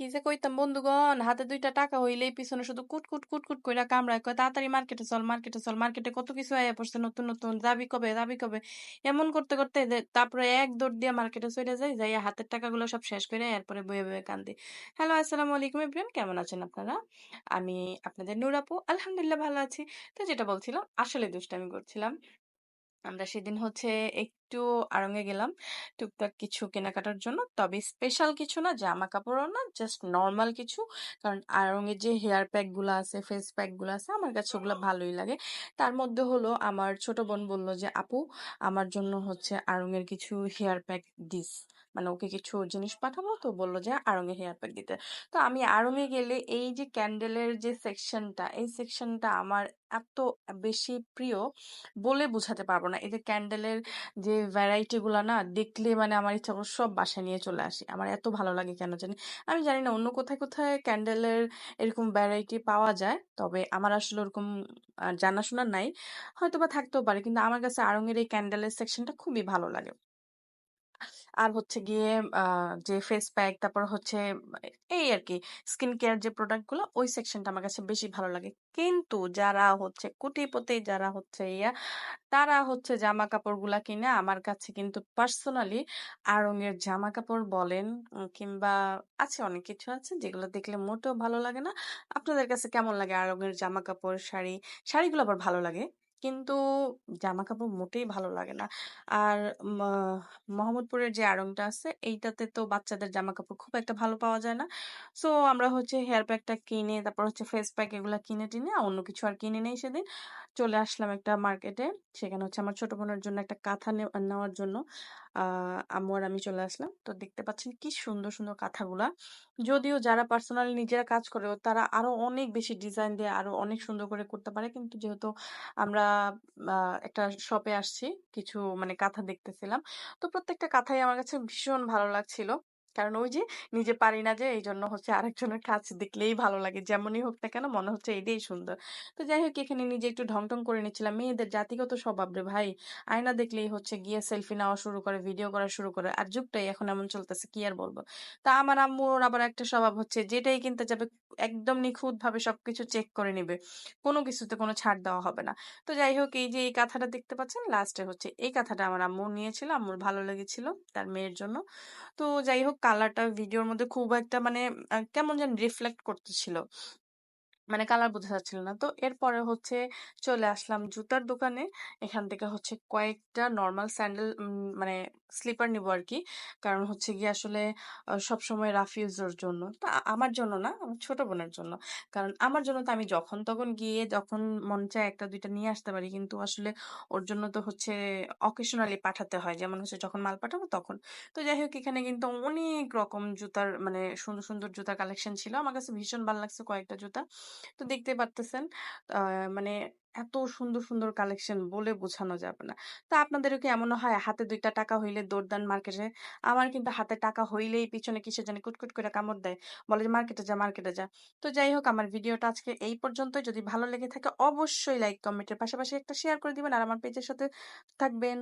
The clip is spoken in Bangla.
কি যে কইতাম বন্ধুগণ, হাতে ২ টা টাকা হইলেই পিছনে শুধু কুট, কুট, কুট, কুট কইরা কামড়ায়। কয়, "তাড়াতাড়ি মার্কেটে চল, মার্কেটে চল। মার্কেটে কত কিছু আইয়া পড়ছে নতুন, নতুন। যাবি কবে, যাবি কবে?" এমন করতে, করতে তারপরে এক দৌড় দিয়ে মার্কেটে চইলা যাই। যাইয়া হাতের টাকাগুলো সব শেষ করে এরপরে বয়ে বয়ে কান্দি। হ্যালো, আসসালামু আলাইকুম এভরিওয়ান। কেমন আছেন আপনারা? আমি আপনাদের নূর আপু। আলহামদুলিল্লাহ ভালো আছি। তো যেটা বলছিলাম, আসলে দুষ্টামি করছিলাম। আমরা সেদিন হচ্ছে একটু আড়ং-এ গেলাম টুকটাক কিছু কেনাকাটার জন্য। তবে স্পেশাল কিছু না, জামা-কাপড়ও না, জাস্ট নর্মাল কিছু। কারণ আড়ং-এ যে হেয়ার প্যাকগুলা আছে, ফেস প্যাকগুলো আছে, আমার কাছে ওগুলো ভালোই লাগে। তার মধ্যে হলো আমার ছোট বোন বলল যে, "আপু, আমার জন্য হচ্ছে আড়ং-এর কিছু হেয়ার প্যাক দিস।" মানে ওকে কিছু জিনিস পাঠাবো তো বলল যে আড়ং-এ হেয়ার প্যাক দিতে। তো আমি আড়ং-এ গেলে এই যে ক্যান্ডেলের যে সেকশনটা, এই সেকশনটা আমার এত বেশি প্রিয়, বলে বুঝাতে পারব না। এই যে ক্যান্ডেলের যে ভ্যারাইটি গুলা না, দেখলে মানে আমার ইচ্ছা করে সব বাসায় নিয়ে চলে আসি। আমার এত ভালো লাগে কেন জানি। আমি জানি না অন্য কোথায়, কোথায় ক্যান্ডেলের এরকম ভ্যারাইটি পাওয়া যায়। তবে আমার আসলে ওরকম জানাশোনা নাই। হয়তো বা থাকতেও পারে। কিন্তু আমার কাছে আড়ং-এর এই ক্যান্ডেলের সেকশনটা খুবই ভালো লাগে। আর হচ্ছে গিয়ে যে ফেস প্যাক, তারপর হচ্ছে এই আর কি স্কিন কেয়ার যে প্রোডাক্টগুলো, ওই সেকশনটা আমার কাছে বেশি ভালো লাগে। কিন্তু যারা হচ্ছে কোটিপতি, যারা হচ্ছে ইয়া, তারা হচ্ছে জামা-কাপড়গুলা কিনে আমার কাছে কিন্তু পার্সোনালি আড়ং-এর জামা-কাপড় বলেন কিংবা আছে অনেক কিছু আছে যেগুলো দেখলে মোটেও ভালো লাগে না। আপনাদের কাছে কেমন লাগে আড়ং-এর জামা-কাপড়, শাড়ি? শাড়িগুলো আবার ভালো লাগে। কিন্তু জামা-কাপড় মোটেই ভালো লাগে না। আর মোহাম্মদপুরের যে আড়ংটা আছে, এইটাতে তো বাচ্চাদের জামা-কাপড় খুব একটা ভালো পাওয়া যায় না। সো আমরা হচ্ছে হেয়ার প্যাকটা কিনে, তারপর হচ্ছে ফেস প্যাক এগুলো কিনে-টিনে অন্য কিছু আর কিনে নেই সেদিন। চলে আসলাম একটা মার্কেটে। সেখানে হচ্ছে আমার ছোট বোনের জন্য একটা কাঁথা নেওয়ার জন্য আ আম্মু আর আমি চলে আসলাম। তো দেখতে পাচ্ছেন কি সুন্দর, সুন্দর কাঁথাগুলা। যদিও যারা পার্সোনালি নিজেরা কাজ করে, তারা আরও অনেক বেশি ডিজাইন দিয়ে আরও অনেক সুন্দর করে করতে পারে। কিন্তু যেহেতু আমরা একটা শপে আসছি, কিছু মানে কাঁথা দেখতেছিলাম। তো প্রত্যেকটা কাঁথাই আমার কাছে ভীষণ ভালো লাগছিল। কারণ ওই যে নিজে পারি না যে, এইজন্য হচ্ছে আরেকজনের কাজ দেখলেই ভালো লাগে। যেমনই হোক না কেন মনে হচ্ছে এটাই সুন্দর। তো যাই হোক এখানে নিজে একটু ঢং-টং করে নিচ্ছিলাম। মেয়েদের জাতিগত স্বভাব রে ভাই। আয়না দেখলেই হচ্ছে গিয়ে সেলফি নেওয়া শুরু করে, ভিডিও করা শুরু করে। আর যুগটাই এখন এমন চলতেছে, কি আর বলব। তা আমার আম্মুর আবার একটা স্বভাব হচ্ছে যেটাই কিনতে যাবে একদম নিখুঁত ভাবে সবকিছু চেক করে নিবে। কোনো কিছুতে কোনো ছাড় দেওয়া হবে না। তো যাই হোক এই যে এই কাঁথাটা দেখতে পাচ্ছেন, লাস্টে হচ্ছে এই কাঁথাটা আমার আম্মু নিয়েছিল। আম্মুর ভালো লেগেছিল তার মেয়ের জন্য। তো যাই হোক কালারটা ভিডিওর মধ্যে খুব একটা মানে কেমন যেন রিফ্লেক্ট করতেছিল। মানে কালার বোঝা যাচ্ছিল না। তো এরপরে হচ্ছে চলে আসলাম জুতার দোকানে। এখান থেকে হচ্ছে কয়েকটা নর্মাল স্যান্ডেল মানে স্লিপার নিব আর কি কারণ হচ্ছে গিয়ে আসলে সবসময় রাফ ইউজ এর জন্য। তো আমার জন্য না, আমার ছোট বোনের জন্য। কারণ আমার জন্য তো আমি যখন তখন গিয়ে যখন মন চায় একটা দুইটা নিয়ে আসতে পারি। কিন্তু আসলে ওর জন্য তো হচ্ছে অকেশনালি পাঠাতে হয়। যেমন হচ্ছে যখন মাল পাঠাবো তখন। তো যাই হোক এখানে কিন্তু অনেক রকম জুতার মানে সুন্দর, সুন্দর জুতার কালেকশন ছিল। আমার কাছে ভীষণ ভালো লাগছে কয়েকটা জুতা। তো দেখতে পারতেছেন মানে এত সুন্দর, সুন্দর কালেকশন বলে বোঝানো যাবে না। তো আপনাদেরও কি এমনও হয় হাতে দুইটা টাকা হইলে দৌড় দেন মার্কেটে? আমার কিন্তু হাতে টাকা হইলেই পিছনে কিসে জানি কুটকুট করে কামড় দেয়। বলে যে, "মার্কেটে যা, মার্কেটে যা।" তো যাই হোক আমার ভিডিওটা আজকে এই পর্যন্তই। যদি ভালো লেগে থাকে অবশ্যই লাইক কমেন্টের পাশাপাশি একটা শেয়ার করে দিবেন আর আমার পেজের সাথে থাকবেন।